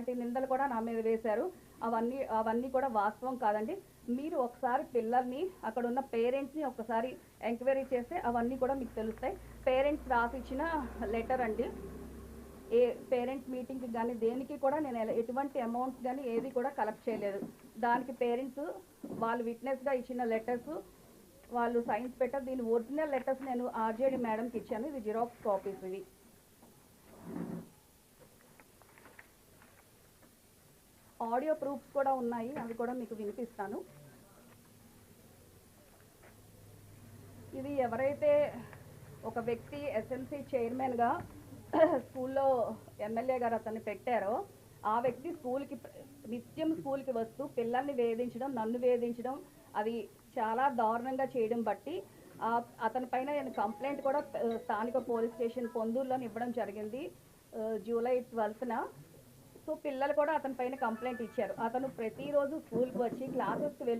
ఇలాంటి నిందలు కూడా నా మీద వేశారు. అవన్నీ అవన్నీ కూడా వాస్తవం కాదండి. మీరు ఒకసారి పిల్లల్ని అక్కడ ఉన్న పేరెంట్స్ని ఒకసారి ఎంక్వైరీ చేస్తే అవన్నీ కూడా మీకు తెలుస్తాయి. పేరెంట్స్ రాసిచ్చిన లెటర్ అండి. ఏ పేరెంట్స్ మీటింగ్కి కానీ దేనికి కూడా నేను ఎటువంటి అమౌంట్స్ కానీ ఏది కూడా కలెక్ట్ చేయలేదు. దానికి పేరెంట్స్ వాళ్ళు విట్నెస్గా ఇచ్చిన లెటర్స్ వాళ్ళు సైన్స్ పెట్టారు. దీని ఒరిజినల్ లెటర్స్ నేను ఆర్జేడి మేడంకి ఇచ్చాను. ఇది జిరాక్స్ కాపీస్ ఇవి. ఆడియో ప్రూఫ్స్ కూడా ఉన్నాయి అవి కూడా మీకు వినిపిస్తాను. ఇది ఎవరైతే ఒక వ్యక్తి ఎస్ఎంసీ చైర్మన్గా స్కూల్లో ఎమ్మెల్యే గారు అతన్ని పెట్టారో ఆ వ్యక్తి స్కూల్కి నిత్యం స్కూల్కి వస్తూ పిల్లల్ని వేధించడం నన్ను వేధించడం అది చాలా దారుణంగా చేయడం బట్టి అతని పైన నేను కంప్లైంట్ కూడా స్థానిక పోలీస్ స్టేషన్ పొందూరులోని ఇవ్వడం జరిగింది. జూలై ట్వెల్త్న సో పిల్లలు కూడా అతని పైన కంప్లైంట్ ఇచ్చారు. అతను ప్రతిరోజు స్కూల్కి వచ్చి క్లాసెస్కి వెళ్ళి